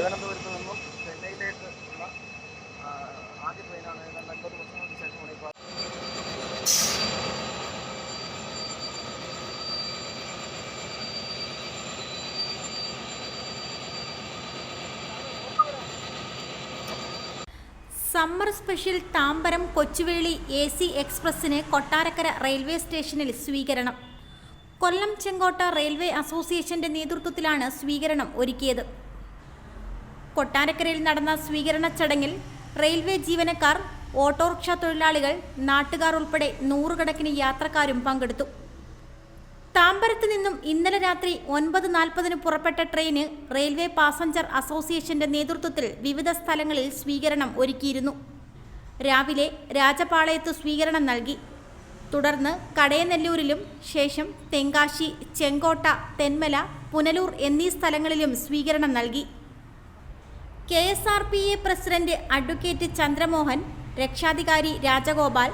തിരുവനന്തപുരത്ത് നിന്നും ചെന്നൈയിലേക്ക് ഉള്ള ആദ്യ ട്രെയിനാണ് ഏതാണ്ട് അൻപത് വർഷങ്ങൾക്ക് ശേഷമാണ് ഇപ്പോൾ summer special Tambaram Kochuveli A C എക്സ്പ്രസ്സിന് Kottarakkara railway സ്റ്റേഷനിൽ സ്വീകരണം. കൊല്ലം ചെങ്കോട്ട റെയിൽവേ അസോസിയേഷന്റെ നേതൃത്വത്തിലാണ് സ്വീകരണം ഒരുക്കിയത്. കൊട്ടാരക്കരയിൽ നടന്ന സ്വീകരണ ചടങ്ങിൽ റെയിൽവേ ജീവനക്കാർ ഓട്ടോറിക്ഷ തൊഴിലാളികൾ നാട്ടുകാർ ഉൾപ്പെടെ നൂറുകണക്കിന് യാത്രക്കാരും പങ്കെടുത്തു. താമ്പരത്ത് നിന്നും ഇന്നലെ രാത്രി ഒൻപത് നാൽപ്പതിന് പുറപ്പെട്ട ട്രെയിന് റെയിൽവേ പാസഞ്ചർ അസോസിയേഷന്റെ നേതൃത്വത്തിൽ വിവിധ സ്ഥലങ്ങളിൽ സ്വീകരണം ഒരുക്കിയിരുന്നു. രാവിലെ രാജപാളയത്ത് സ്വീകരണം നൽകി. തുടർന്ന് കടയനെല്ലൂരിലും ശേഷം തെങ്കാശി ചെങ്കോട്ട തെന്മല പുനലൂർ എന്നീ സ്ഥലങ്ങളിലും സ്വീകരണം നൽകി. K S R P A president advocate Chandramohan രക്ഷാധികാരി രാജഗോപാൽ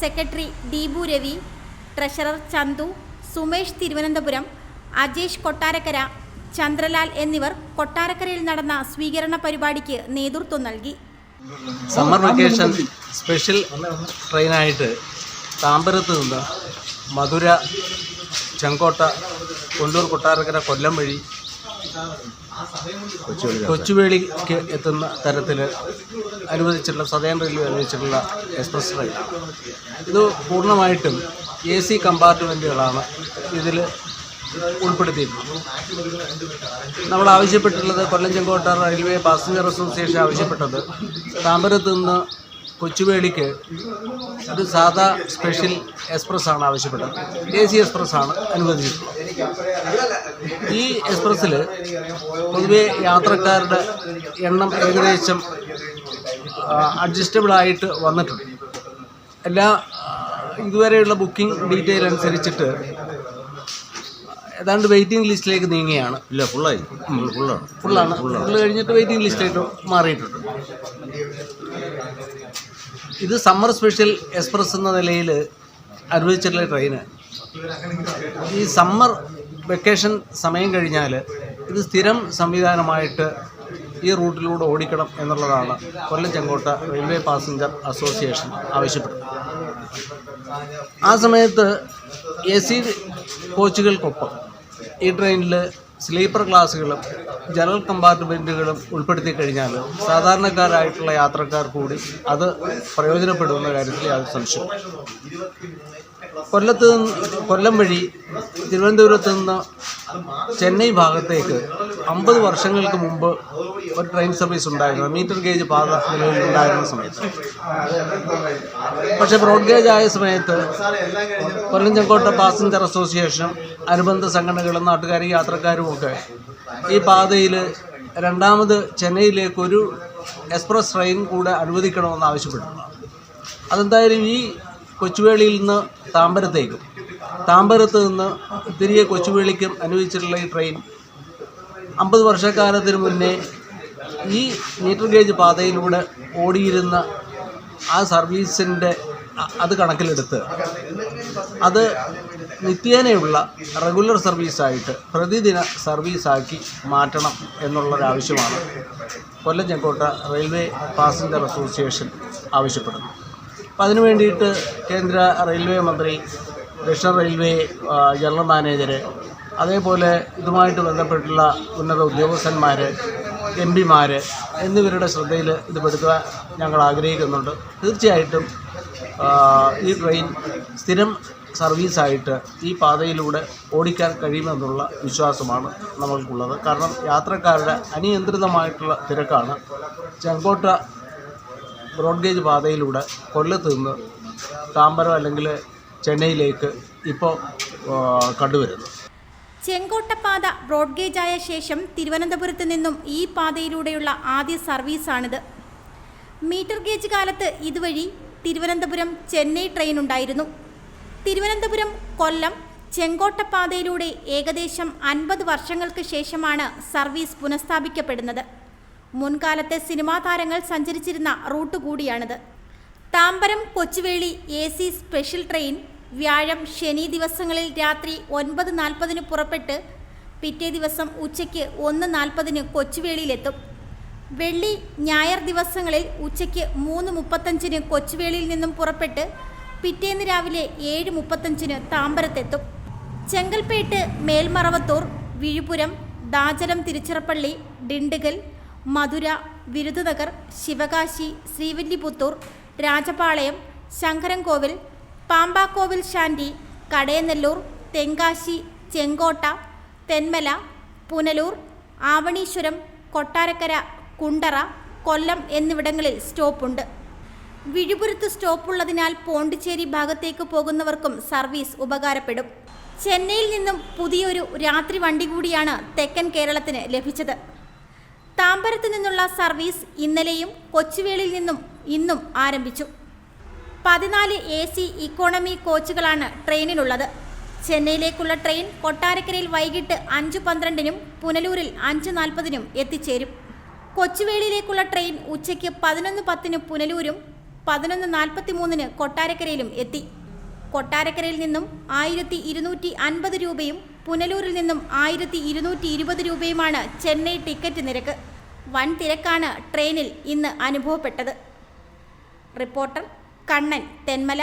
സെക്രട്ടറി ദീപു രവി ട്രഷറർ ചന്തു സുമേഷ് തിരുവനന്തപുരം അജേഷ് കൊട്ടാരക്കര ചന്ദ്രലാൽ എന്നിവർ കൊട്ടാരക്കരയിൽ നടന്ന സ്വീകരണ പരിപാടിക്ക് നേതൃത്വം നൽകി. സമ്മർ വെക്കേഷൻ സ്പെഷ്യൽ ട്രെയിനായിട്ട് താമ്പരത്ത് നിന്ന് മധുര ചെങ്കോട്ട കൊണ്ടൂർ കൊട്ടാരക്കര കൊല്ലം വഴി കൊച്ചുവേളിക്ക് എത്തുന്ന തരത്തിൽ അനുവദിച്ചിട്ടുള്ള സതേൺ റെയിൽവേ അനുവദിച്ചിട്ടുള്ള എക്സ്പ്രസ് ട്രെയിൻ. ഇത് പൂർണമായിട്ടും എ സി കമ്പാർട്ട്മെന്റുകളാണ് ഇതിൽ ഉൾപ്പെടുത്തിയിട്ടുള്ളത്. നമ്മൾ ആവശ്യപ്പെട്ടിട്ടുള്ളത് Kollam Chenkotta railway passenger association ആവശ്യപ്പെട്ടത് താമരത്ത് നിന്ന് കൊച്ചുവേളിക്ക് ഒരു സാധാ സ്പെഷ്യൽ എക്സ്പ്രസ്സാണ് ആവശ്യപ്പെട്ടത്. എ സി എക്സ്പ്രസ്സാണ് അനുവദിച്ചിട്ടുള്ളത്. ഈ എക്സ്പ്രസ്സിൽ പൊതുവെ യാത്രക്കാരുടെ എണ്ണം ഏകദേശം അഡ്ജസ്റ്റബിളായിട്ട് വന്നിട്ടുണ്ട്. എല്ലാ ഇതുവരെയുള്ള ബുക്കിംഗ് ഡീറ്റെയിൽ അനുസരിച്ചിട്ട് ഏതാണ്ട് വെയിറ്റിംഗ് ലിസ്റ്റിലേക്ക് നീങ്ങിയാണ് ഇല്ല ഫുള്ളായി ഫുള്ളാണ് ഫുള്ളാണ് ഫുള്ള് കഴിഞ്ഞിട്ട് വെയിറ്റിംഗ് ലിസ്റ്റായിട്ട് മാറിയിട്ടുണ്ട്. ഇത് സമ്മർ സ്പെഷ്യൽ എക്സ്പ്രസ് എന്ന നിലയിൽ അനുവദിച്ചിട്ടുള്ള ട്രെയിന് ഈ സമ്മർ വെക്കേഷൻ സമയം കഴിഞ്ഞാൽ ഇത് സ്ഥിരം സംവിധാനമായിട്ട് ഈ റൂട്ടിലൂടെ ഓടിക്കണം എന്നുള്ളതാണ് Kollam Chenkotta railway passenger association ആവശ്യപ്പെട്ടത്. ആ സമയത്ത് എ സി കോച്ചുകൾക്കൊപ്പം ഈ ട്രെയിനിൽ സ്ലീപ്പർ ക്ലാസ്സുകളും ജനറൽ കമ്പാർട്ട്മെന്റുകളും ഉൾപ്പെടുത്തി കഴിഞ്ഞാൽ സാധാരണക്കാരായിട്ടുള്ള യാത്രക്കാർ കൂടി അത് പ്രയോജനപ്പെടുന്ന കാര്യത്തിൽ യാതൊരു സംശയം കൊല്ലത്ത് കൊല്ലം വഴി തിരുവനന്തപുരത്ത് നിന്ന് ചെന്നൈ ഭാഗത്തേക്ക് അമ്പത് വർഷങ്ങൾക്ക് മുമ്പ് ഒരു ട്രെയിൻ സർവീസ് ഉണ്ടായിരുന്നു. മീറ്റർ ഗേജ് പാത ഉണ്ടായിരുന്ന സമയത്ത്. പക്ഷേ ബ്രോഡ് ഗേജ് ആയ സമയത്ത് കൊല്ലം ചെങ്കോട്ട പാസഞ്ചർ അസോസിയേഷനും അനുബന്ധ സംഘടനകളും നാട്ടുകാരും യാത്രക്കാരും ഒക്കെ ഈ പാതയിൽ രണ്ടാമത് ചെന്നൈയിലേക്ക് ഒരു എക്സ്പ്രസ് ട്രെയിൻ കൂടെ അനുവദിക്കണമെന്ന് ആവശ്യപ്പെട്ടു അതെന്തായാലും ഈ കൊച്ചുവേളിയിൽ നിന്ന് താമ്പരത്തേക്കും. താമ്പരത്ത് നിന്ന് തിരികെ കൊച്ചുവേളിക്കും അനുവദിച്ചിട്ടുള്ള ഈ ട്രെയിൻ അമ്പത് വർഷക്കാലത്തിന് മുന്നേ ഈ മീറ്റർ ഗേജ് പാതയിലൂടെ ഓടിയിരുന്ന ആ സർവീസിന്റെ അത് കണക്കിലെടുത്ത് അത് നിത്യേനയുള്ള റെഗുലർ സർവീസായിട്ട് പ്രതിദിന സർവീസാക്കി മാറ്റണം എന്നുള്ളൊരാവശ്യമാണ്. Kollam Chenkotta railway passenger association ആവശ്യപ്പെടുന്നത് അപ്പം അതിനു വേണ്ടിയിട്ട് കേന്ദ്ര റെയിൽവേ മന്ത്രി ദക്ഷിണ റെയിൽവേ ജനറൽ മാനേജർ അതേപോലെ ഇതുമായിട്ട് ബന്ധപ്പെട്ടുള്ള ഉന്നത ഉദ്യോഗസ്ഥന്മാർ എം പിമാർ എന്നിവരുടെ ശ്രദ്ധയിൽ ഇത് പെടുത്തുവാൻ ഞങ്ങൾ ആഗ്രഹിക്കുന്നുണ്ട്. തീർച്ചയായിട്ടും ഈ ട്രെയിൻ സ്ഥിരം സർവീസായിട്ട് ഈ പാതയിലൂടെ ഓടിക്കാൻ കഴിയുമെന്നുള്ള വിശ്വാസമാണ് നമ്മൾക്കുള്ളത്. കാരണം യാത്രക്കാരുടെ അനിയന്ത്രിതമായിട്ടുള്ള തിരക്കാണ്. ചെങ്കോട്ട ബ്രോഡ് ഗേജ് പാതയിലൂടെ കൊല്ലത്ത് നിന്ന് താമ്പരം അല്ലെങ്കിൽ ചെന്നൈയിലേക്ക് ഇപ്പോൾ കണ്ടുവരുന്നു ചെങ്കോട്ടപ്പാത ബ്രോഡ് ആയ ശേഷം തിരുവനന്തപുരത്ത് നിന്നും ഈ പാതയിലൂടെയുള്ള ആദ്യ സർവീസാണിത്. മീറ്റർ ഗേജ് കാലത്ത് ഇതുവഴി തിരുവനന്തപുരം ചെന്നൈ ട്രെയിൻ ഉണ്ടായിരുന്നു. തിരുവനന്തപുരം കൊല്ലം ചെങ്കോട്ടപ്പാതയിലൂടെ ഏകദേശം അൻപത് വർഷങ്ങൾക്ക് ശേഷമാണ് സർവീസ് പുനഃസ്ഥാപിക്കപ്പെടുന്നത്. മുൻകാലത്തെ സിനിമാ താരങ്ങൾ സഞ്ചരിച്ചിരുന്ന റൂട്ട് കൂടിയാണിത്. Tambaram Kochuveli A C special train വ്യാഴം ശനി ദിവസങ്ങളിൽ രാത്രി ഒൻപത് നാൽപ്പതിന് പുറപ്പെട്ട് പിറ്റേ ദിവസം ഉച്ചയ്ക്ക് ഒന്ന് നാൽപ്പതിന് കൊച്ചുവേളിയിലെത്തും. വെള്ളി ഞായർ ദിവസങ്ങളിൽ ഉച്ചയ്ക്ക് മൂന്ന് മുപ്പത്തഞ്ചിന് കൊച്ചുവേളിയിൽ നിന്നും പുറപ്പെട്ട് പിറ്റേന്ന് രാവിലെ ഏഴ് മുപ്പത്തഞ്ചിന് താമ്പരത്തെത്തും. ചെങ്കൽപ്പേട്ട് മേൽമറവത്തൂർ വിഴുപുരം ദാചലം തിരുച്ചിറപ്പള്ളി ഡിണ്ടുകൽ മധുര വിരുദ്ധനഗർ ശിവകാശി ശ്രീവില്ലിപുത്തൂർ രാജപാളയം ശങ്കരൻകോവിൽ പാമ്പാക്കോവിൽ ശാന്തി കടയനെല്ലൂർ തെങ്കാശി ചെങ്കോട്ട തെന്മല പുനലൂർ ആവണീശ്വരം കൊട്ടാരക്കര കുണ്ടറ കൊല്ലം എന്നിവിടങ്ങളിൽ സ്റ്റോപ്പുണ്ട്. വിഴുപുരത്ത് സ്റ്റോപ്പുള്ളതിനാൽ പോണ്ടിച്ചേരി ഭാഗത്തേക്ക് പോകുന്നവർക്കും സർവീസ് ഉപകാരപ്പെടും. ചെന്നൈയിൽ നിന്നും പുതിയൊരു രാത്രി വണ്ടി കൂടിയാണ് തെക്കൻ കേരളത്തിന് ലഭിച്ചത്. താമ്പരത്ത് നിന്നുള്ള സർവീസ് ഇന്നലെയും കൊച്ചുവേളിയിൽ നിന്നും ഇന്നും ആരംഭിച്ചു. പതിനാല് എ സി ഇക്കോണമി കോച്ചുകളാണ് ട്രെയിനിലുള്ളത്. ചെന്നൈയിലേക്കുള്ള ട്രെയിൻ കൊട്ടാരക്കരയിൽ വൈകിട്ട് അഞ്ച് പന്ത്രണ്ടിനും പുനലൂരിൽ അഞ്ച് നാൽപ്പതിനും എത്തിച്ചേരും. കൊച്ചുവേളിയിലേക്കുള്ള ട്രെയിൻ ഉച്ചയ്ക്ക് പതിനൊന്ന് പത്തിന് പുനലൂരും പതിനൊന്ന് നാൽപ്പത്തി മൂന്നിന് കൊട്ടാരക്കരയിലും എത്തി. കൊട്ടാരക്കരയിൽ നിന്നും ആയിരത്തി ഇരുന്നൂറ്റി അൻപത് രൂപയും പുനലൂരിൽ നിന്നും ആയിരത്തി ഇരുന്നൂറ്റി ഇരുപത് രൂപയുമാണ് ചെന്നൈ ടിക്കറ്റ് നിരക്ക്. വൻ തിരക്കാണ് ട്രെയിനിൽ ഇന്ന് അനുഭവപ്പെട്ടത്. റിപ്പോർട്ടർ കണ്ണൻ തെന്മല.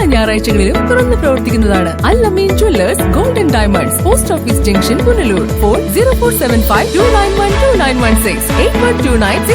ഞായറാഴ്ചകളിലും തുറന്നു പ്രവർത്തിക്കുന്നതാണ് Al Ameen jewellers golden diamonds post office junction Punalur. Phone zero four seven five two nine one two nine one six eight one two nine six